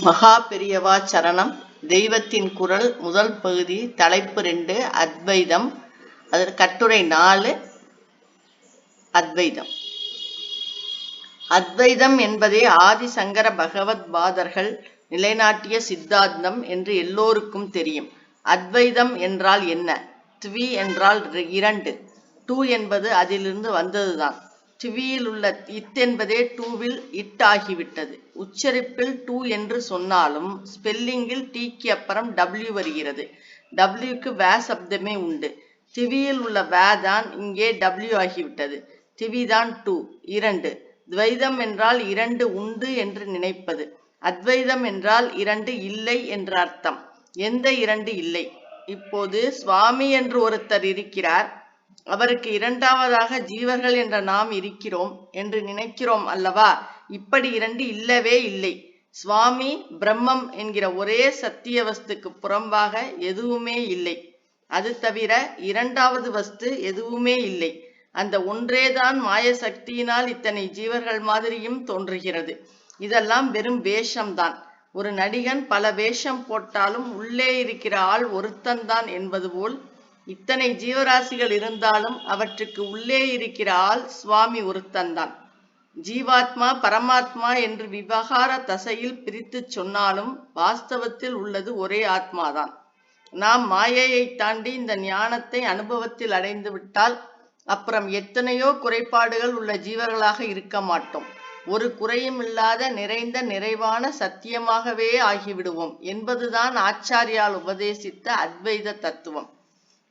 மகா பெரியவா சரணம். தெய்வத்தின் குரல் முதல் பகுதி தலைப்பு ரெண்டு அத்வைதம். அதில் கட்டுரை நாலு அத்வைதம். அத்வைதம் என்பதே ஆதிசங்கர பகவத் பாதர்கள் நிலைநாட்டிய சித்தாந்தம் என்று எல்லோருக்கும் தெரியும். அத்வைதம் என்றால் என்ன? த்வி என்றால் இரண்டு. டூ என்பது அதிலிருந்து வந்ததுதான். ட்வியில் உள்ள இத் என்பதே டூவில் இட் ஆகிவிட்டது உச்சரிப்பில் டூ என்று சொன்னாலும் ஸ்பெல்லிங்கில் டீக்கு அப்புறம் டபிள்யூ வருகிறது. டபிள்யூக்கு வே சப்தமே உண்டு. திவியில் உள்ள வே தான் இங்கே டபிள்யூ ஆகிவிட்டது. திவி தான் டூ இரண்டு. துவைதம் என்றால் இரண்டு உண்டு என்று நினைப்பது. அத்வைதம் என்றால் இரண்டு இல்லை என்ற அர்த்தம். எந்த இரண்டு இல்லை? இப்போது சுவாமி என்று ஒருத்தர் இருக்கிறார். அவருக்கு இரண்டாவதாக ஜீவர்கள் என்ற நாம் இருக்கிறோம் என்று நினைக்கிறோம் அல்லவா? இப்படி இரண்டு இல்லவே இல்லை. சுவாமி பிரம்மம் என்கிற ஒரே சத்திய வஸ்துக்கு புறம்பாக எதுவுமே இல்லை. அது தவிர இரண்டாவது வஸ்து எதுவுமே இல்லை. அந்த ஒன்றேதான் மாய சக்தியினால் இத்தனை ஜீவர்கள் மாதிரியும் தோன்றுகிறது. இதெல்லாம் வெறும் வேஷம்தான். ஒரு நடிகன் பல வேஷம் போட்டாலும் உள்ளே இருக்கிற ஆள் ஒருத்தன்தான் என்பது போல் இத்தனை ஜீவராசிகள் இருந்தாலும் அவற்றுக்கு உள்ளே இருக்கிற ஆள் சுவாமி ஒருத்தன்தான். ஜீவாத்மா பரமாத்மா என்று விவகார தசையில் பிரித்து சொன்னாலும் வாஸ்தவத்தில் உள்ளது ஒரே ஆத்மாதான். நாம் மாயையை தாண்டி இந்த ஞானத்தை அனுபவத்தில் அடைந்து விட்டால் அப்புறம் எத்தனையோ குறைபாடுகள் உள்ள ஜீவர்களாக இருக்க மாட்டோம். ஒரு குறையும் இல்லாத நிறைந்த நிறைவான சத்தியமாகவே ஆகிவிடுவோம் என்பதுதான் ஆச்சாரியால் உபதேசித்த அத்வைத தத்துவம்.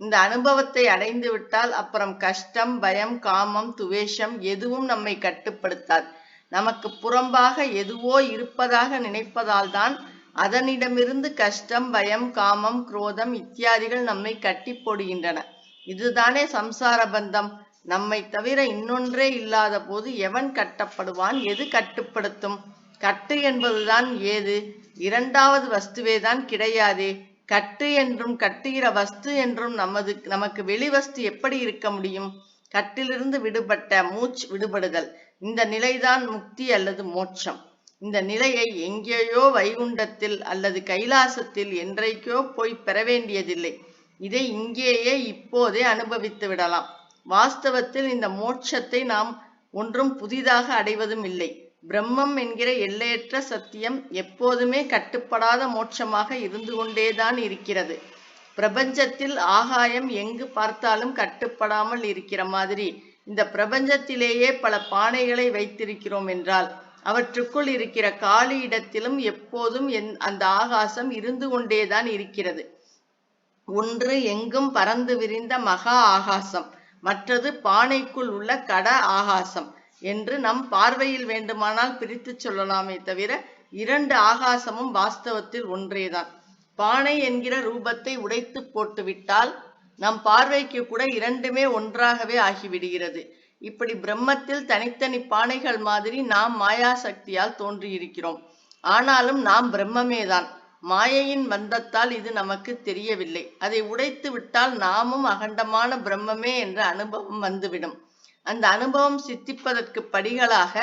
இந்த அனுபவத்தை அடைந்து விட்டால் அப்புறம் கஷ்டம் பயம் காமம் துவேஷம் எதுவும் நம்மை கட்டுப்படுத்தாது. நமக்கு புறம்பாக எதுவோ இருப்பதாக நினைப்பதால் தான் அதனிடமிருந்து கஷ்டம் பயம் காமம் குரோதம் இத்தியாதிகள் நம்மை கட்டி போடுகின்றன. இதுதானே சம்சார பந்தம். நம்மை தவிர இன்னொன்றே இல்லாத போது எவன் கட்டப்படுவான்? எது கட்டுப்படுத்தும்? கட்டு என்பதுதான் ஏது? இரண்டாவது வஸ்துவேதான் கிடையாதே. கட்டு என்றும் கட்டுகிற வஸ்து என்றும் நமது நமக்கு வெளிவஸ்து எப்படி இருக்க முடியும்? கட்டிலிருந்து விடுபட்ட மூச்சு விடுபடுதல். இந்த நிலைதான் முக்தி அல்லது மோட்சம். இந்த நிலையை எங்கேயோ வைகுண்டத்தில் அல்லது கைலாசத்தில் என்றைக்கோ போய் பெற வேண்டியதில்லை. இதை இங்கேயே இப்போதே அனுபவித்து விடலாம். வாஸ்தவத்தில் இந்த மோட்சத்தை நாம் ஒன்றும் புதிதாக அடைவதும் இல்லை. பிரம்மம் என்கிற எல்லையற்ற சத்தியம் எப்போதுமே கட்டுப்படாத மோட்சமாக இருந்து கொண்டேதான் இருக்கிறது. பிரபஞ்சத்தில் ஆகாயம் எங்கு பார்த்தாலும் கட்டுப்படாமல் இருக்கிற மாதிரி இந்த பிரபஞ்சத்திலேயே பல பானைகளை வைத்திருக்கிறோம் என்றால் அவற்றுக்குள் இருக்கிற காலி இடத்திலும் எப்போதும் அந்த ஆகாசம் இருந்து கொண்டேதான் இருக்கிறது. ஒன்று எங்கும் பறந்து விரிந்த மகா ஆகாசம் மற்றது பானைக்குள் உள்ள கட ஆகாசம். என்று நம் பார்வையில் வேண்டுமானால் பிரித்து சொல்லலாமே தவிர இரண்டு ஆகாசமும் வாஸ்தவத்தில் ஒன்றேதான். பானை என்கிற ரூபத்தை உடைத்து போட்டுவிட்டால் நம் பார்வைக்கு கூட இரண்டுமே ஒன்றாகவே ஆகிவிடுகிறது. இப்படி பிரம்மத்தில் தனித்தனி பானைகள் மாதிரி நாம் மாயா சக்தியால் தோன்றியிருக்கிறோம். ஆனாலும் நாம் பிரம்மமேதான். மாயையின் பந்தத்தால் இது நமக்கு தெரியவில்லை. அதை உடைத்து விட்டால் நாமும் அகண்டமான பிரம்மமே என்ற அனுபவம் வந்துவிடும். அந்த அனுபவம் சித்திப்பதற்கு படிகளாக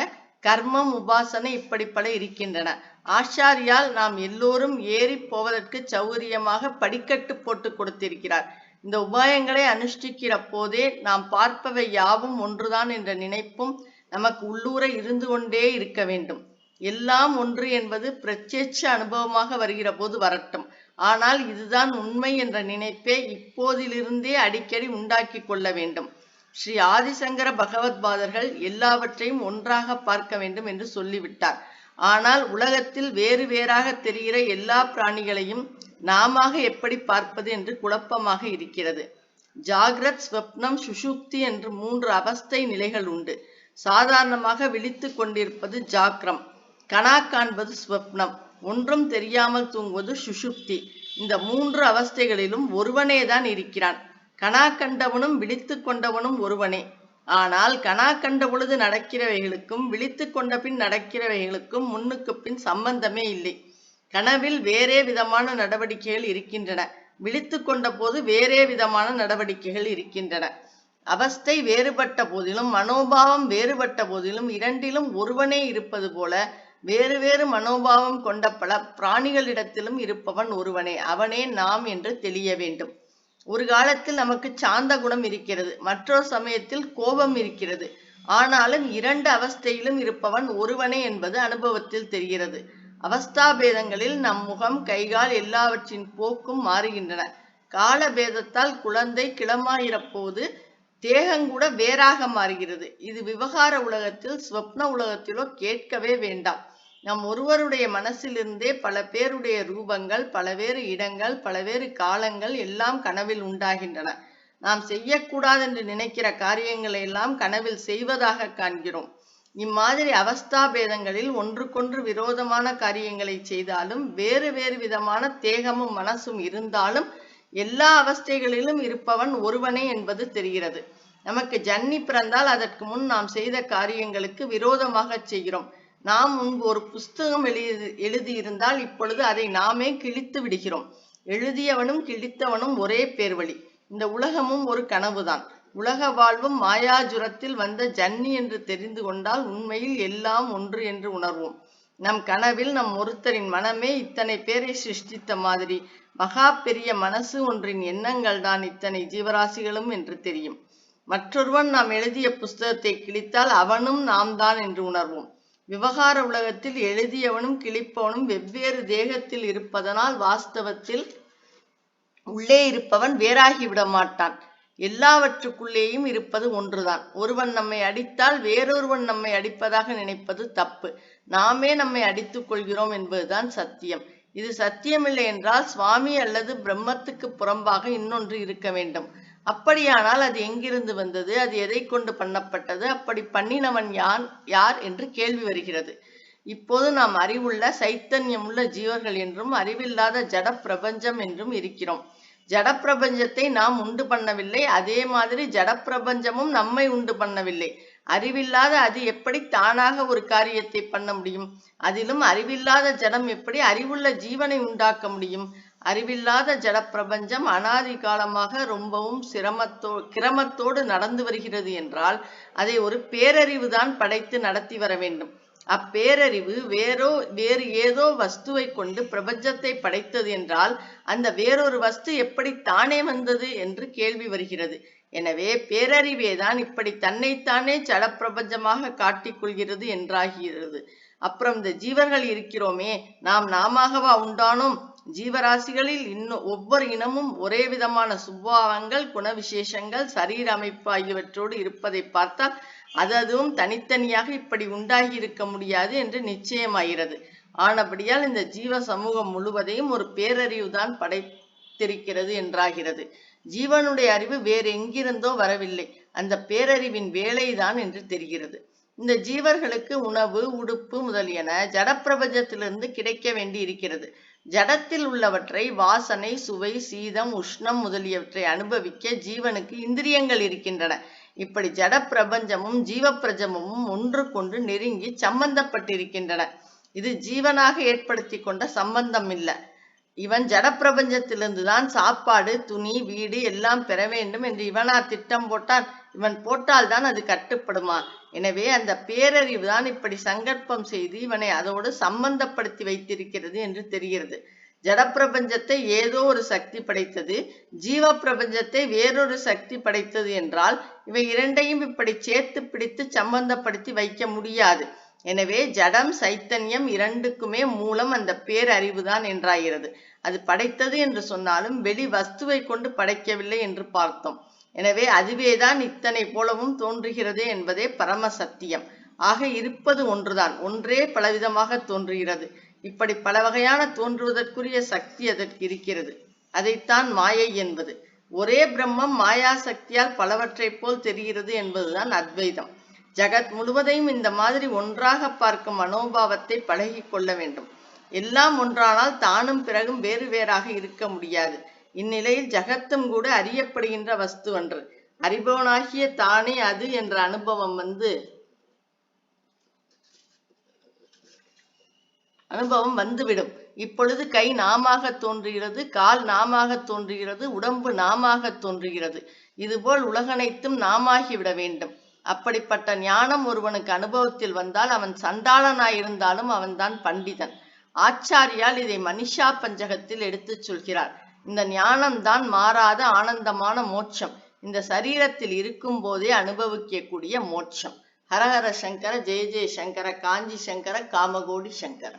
கர்மம் உபாசனை இப்படி பல இருக்கின்றன. ஆச்சாரியால் நாம் எல்லோரும் ஏறி போவதற்கு சௌகரியமாக படிக்கட்டு போட்டு கொடுத்திருக்கிறார். இந்த உபாயங்களை அனுஷ்டிக்கிற போதே நாம் பார்ப்பவை யாவும் ஒன்றுதான் என்ற நினைப்பும் நமக்கு உள்ளூர இருந்து கொண்டே இருக்க வேண்டும். எல்லாம் ஒன்று என்பது பிரத்யட்ச அனுபவமாக வருகிற போது வரட்டும். ஆனால் இதுதான் உண்மை என்ற நினைப்பே இப்போதிலிருந்தே அடிக்கடி உண்டாக்கி கொள்ள வேண்டும். ஸ்ரீ ஆதிசங்கர பகவத்பாதர்கள் எல்லாவற்றையும் ஒன்றாக பார்க்க வேண்டும் என்று சொல்லிவிட்டார். ஆனால் உலகத்தில் வேறு வேறாக தெரிகிற எல்லா பிராணிகளையும் நாம எப்படி பார்ப்பது என்று குழப்பமாக இருக்கிறது. ஜாகிரத் ஸ்வப்னம் சுஷுப்தி என்று மூன்று அவஸ்தை நிலைகள் உண்டு. சாதாரணமாக விழித்து கொண்டிருப்பது ஜாக்ரம். கனா காண்பது ஸ்வப்னம். ஒன்றும் தெரியாமல் தூங்குவது சுஷுப்தி இந்த மூன்று அவஸ்தைகளிலும் ஒருவனே தான் இருக்கிறான். கணா கண்டவனும் விழித்து கொண்டவனும் ஒருவனே. ஆனால் கணா கண்ட பொழுது நடக்கிறவைகளுக்கும் விழித்து கொண்ட பின் நடக்கிறவைகளுக்கும் முன்னுக்கு பின் சம்பந்தமே இல்லை. கனவில் வேறே விதமான நடவடிக்கைகள் இருக்கின்றன. விழித்து கொண்ட போது வேறே விதமான நடவடிக்கைகள் இருக்கின்றன. அவஸ்தை வேறுபட்ட போதிலும் மனோபாவம் வேறுபட்ட போதிலும் இரண்டிலும் ஒருவனே இருப்பது போல வேறு வேறு மனோபாவம் கொண்ட பல பிராணிகளிடத்திலும் இருப்பவன் ஒருவனே. அவனே நாம் என்று தெளிய வேண்டும். ஒரு காலத்தில் நமக்கு சாந்த குணம் இருக்கிறது மற்றொரு சமயத்தில் கோபம் இருக்கிறது. ஆனாலும் இரண்டு அவஸ்தையிலும் இருப்பவன் ஒருவனே என்பது அனுபவத்தில் தெரிகிறது. அவஸ்தாபேதங்களில் நம் முகம் கைகால் எல்லாவற்றின் போக்கும் மாறுகின்றன. கால பேதத்தால் குழந்தை கிளமாயிரப்போது தேகங்கூட வேறாக மாறுகிறது. இது விவகார உலகத்தில் ஸ்வப்ன உலகத்திலோ கேட்கவே வேண்டாம். நம் ஒருவருடைய மனசிலிருந்தே பல பேருடைய ரூபங்கள் பலவேறு இடங்கள் பலவேறு காலங்கள் எல்லாம் கனவில் உண்டாகின்றன. நாம் செய்யக்கூடாதென்று நினைக்கிற காரியங்களை எல்லாம் கனவில் செய்வதாக காண்கிறோம். இம்மாதிரி அவஸ்தாபேதங்களில் ஒன்றுக்கொன்று விரோதமான காரியங்களை செய்தாலும் வேறு வேறு விதமான தேகமும் மனசும் இருந்தாலும் எல்லா அவஸ்தைகளிலும் இருப்பவன் ஒருவனே என்பது தெரிகிறது. நமக்கு ஜன்னி பிறந்தால் அதற்கு முன் நாம் செய்த காரியங்களுக்கு விரோதமாக செய்கிறோம். நாம் முன்பு ஒரு புஸ்தகம் எழுதி எழுதியிருந்தால் இப்பொழுது அதை நாமே கிழித்து விடுகிறோம். எழுதியவனும் கிழித்தவனும் ஒரே பேர்வழி. இந்த உலகமும் ஒரு கனவுதான். உலக வாழ்வும் மாயாஜுரத்தில் வந்த ஜன்னி என்று தெரிந்து கொண்டால் உண்மையில் எல்லாம் ஒன்று என்று உணர்வோம். நம் கனவில் நம் ஒருத்தரின் மனமே இத்தனை பேரை சிருஷ்டித்த மாதிரி. மகா பெரிய மனசு ஒன்றின் எண்ணங்கள் தான் இத்தனை ஜீவராசிகளும் என்று தெரியும். மற்றொருவன் நாம் எழுதிய புஸ்தகத்தை கிழித்தால் அவனும் நாம் தான் என்று உணர்வோம். விவகார உலகத்தில் எழுதியவனும் கிழிப்பவனும் வெவ்வேறு தேகத்தில் இருப்பதனால் வாஸ்தவத்தில் உள்ளே இருப்பவன் வேறாகிவிட மாட்டான் எல்லாவற்றுக்குள்ளேயும் இருப்பது ஒன்றுதான். ஒருவன் நம்மை அடித்தால் வேறொருவன் நம்மை அடிப்பதாக நினைப்பது தப்பு. நாமே நம்மை அடித்துக் கொள்கிறோம் என்பதுதான் சத்தியம். இது சத்தியமில்லை என்றால் சுவாமி அல்லது பிரம்மத்துக்கு புறம்பாக இன்னொன்று இருக்க வேண்டும். அப்படியானால் அது எங்கிருந்து வந்தது? அது எதை கொண்டு பண்ணப்பட்டது? அப்படி பண்ணினவன் யான் யார் என்று கேள்வி வருகிறது. இப்போது நாம் அறிவுள்ள சைத்தன்யமுள்ள ஜீவர்கள் என்றும் அறிவில்லாத ஜட பிரபஞ்சம் என்றும் இருக்கிறோம். ஜட பிரபஞ்சத்தை நாம் உண்டு பண்ணவில்லை. அதே மாதிரி ஜட பிரபஞ்சமும் நம்மை உண்டு பண்ணவில்லை. அறிவில்லாத அது எப்படி தானாக ஒரு காரியத்தை பண்ண முடியும்? அதிலும் அறிவில்லாத ஜடம் எப்படி அறிவுள்ள ஜீவனை உண்டாக்க முடியும்? அறிவில்லாத ஜடப்பிரபஞ்சம் அனாதி காலமாக ரொம்பவும் சிரமத்தோ கிரமத்தோடு நடந்து வருகிறது என்றால் அதை ஒரு பேரறிவு தான் படைத்து நடத்தி வர வேண்டும். அப்பேரறிவு வேறோ வேறு ஏதோ வஸ்துவை கொண்டு பிரபஞ்சத்தை படைத்தது என்றால் அந்த வேறொரு வஸ்து எப்படி தானே வந்தது என்று கேள்வி வருகிறது. எனவே பேரறிவேதான் இப்படி தன்னைத்தானே சடப்பிரபஞ்சமாக காட்டிக் கொள்கிறது என்றாகிறது. அப்புறம் இந்த ஜீவர்கள் இருக்கிறோமே நாம் நாமவா உண்டானோம்? ஜீவராசிகளில் இன்னும் ஒவ்வொரு இனமும் ஒரே விதமான சுபாவங்கள் குணவிசேஷங்கள் சரீர அமைப்பு ஆகியவற்றோடு இருப்பதை பார்த்தால் அது அதுவும் தனித்தனியாக இப்படி உண்டாகி இருக்க முடியாது என்று நிச்சயமாகிறது. ஆனபடியால் இந்த ஜீவ சமூகம் முழுவதையும் ஒரு பேரறிவு தான் படைத்திருக்கிறது என்றாகிறது. ஜீவனுடைய அறிவு வேறு எங்கிருந்தோ வரவில்லை. அந்த பேரறிவின் வேலைதான் என்று தெரிகிறது. இந்த ஜீவர்களுக்கு உணவு உடுப்பு முதலியன ஜடப்பிரபஞ்சத்திலிருந்து கிடைக்க வேண்டி இருக்கிறது. ஜடத்தில் உள்ளவற்றை வாசனை சுவை சீதம் உஷ்ணம் முதலியவற்றை அனுபவிக்க ஜீவனுக்கு இந்திரியங்கள் இருக்கின்றன. இப்படி ஜட பிரபஞ்சமும் ஜீவ பிரபஞ்சமும் ஒன்றுக்கொன்று நெருங்கி சம்பந்தப்பட்டிருக்கின்றன. இது ஜீவனாக ஏற்படுத்தி கொண்ட சம்பந்தம் இல்லை. இவன் ஜடப்பிரபஞ்சத்திலிருந்து தான் சாப்பாடு துணி வீடு எல்லாம் பெற வேண்டும் என்று இவனா திட்டம் போட்டான். இவன் போட்டால்தான் அது கட்டுப்படுமா? எனவே அந்த பேரறிவு தான் இப்படி சங்கற்பம் செய்து இவனை அதோடு சம்பந்தப்படுத்தி வைத்திருக்கிறது என்று தெரிகிறது. ஜடப்பிரபஞ்சத்தை ஏதோ ஒரு சக்தி படைத்தது ஜீவ பிரபஞ்சத்தை வேறொரு சக்தி படைத்தது என்றால் இவை இரண்டையும் இப்படி சேர்த்து பிடித்து சம்பந்தப்படுத்தி வைக்க முடியாது. எனவே ஜடம் சைத்தன்யம் இரண்டுக்குமே மூலம் அந்த பேரறிவுதான் என்றாகிறது. அது படைத்தது என்று சொன்னாலும் வெளி வஸ்துவை கொண்டு படைக்கவில்லை என்று பார்த்தோம். எனவே அதுவேதான் இத்தனை போலவும் தோன்றுகிறது என்பதே பரம சத்தியம். ஆக இருப்பது ஒன்றுதான். ஒன்றே பலவிதமாக தோன்றுகிறது. இப்படி பல வகையான தோன்றுவதற்குரிய சக்தி அதற்கு இருக்கிறது. அதைத்தான் மாயை என்பது. ஒரே பிரம்மம் மாயா சக்தியால் பலவற்றைப் போல் தெரிகிறது என்பதுதான் அத்வைதம். ஜகத் முழுவதையும் இந்த மாதிரி ஒன்றாக பார்க்கும் மனோபாவத்தை பழகி கொள்ள வேண்டும். எல்லாம் ஒன்றானால் தானும் பிறகும் வேறு வேறாக இருக்க முடியாது. இந்நிலையில் ஜகத்தும் கூட அறியப்படுகின்ற வஸ்து அன்று அறிபவனாகிய தானே அது என்ற அனுபவம் வந்து அனுபவம் வந்துவிடும். இப்பொழுது கை நாமாக தோன்றுகிறது கால் நாமாக தோன்றுகிறது உடம்பு நாமாக தோன்றுகிறது. இதுபோல் உலகனைத்தும் நாமாகிவிட வேண்டும். அப்படிப்பட்ட ஞானம் ஒருவனுக்கு அனுபவத்தில் வந்தால் அவன் சண்டாளனாயிருந்தாலும் அவன்தான் பண்டிதன். ஆச்சாரியால் இதை மனிஷா பஞ்சகத்தில் எடுத்துச் சொல்கிறார். இந்த ஞானம்தான் மாறாத ஆனந்தமான மோட்சம். இந்த சரீரத்தில் இருக்கும் போதே அனுபவிக்கக்கூடிய மோட்சம். ஹரஹர சங்கர ஜெய ஜெய சங்கர காஞ்சி சங்கர காமகோடி சங்கர.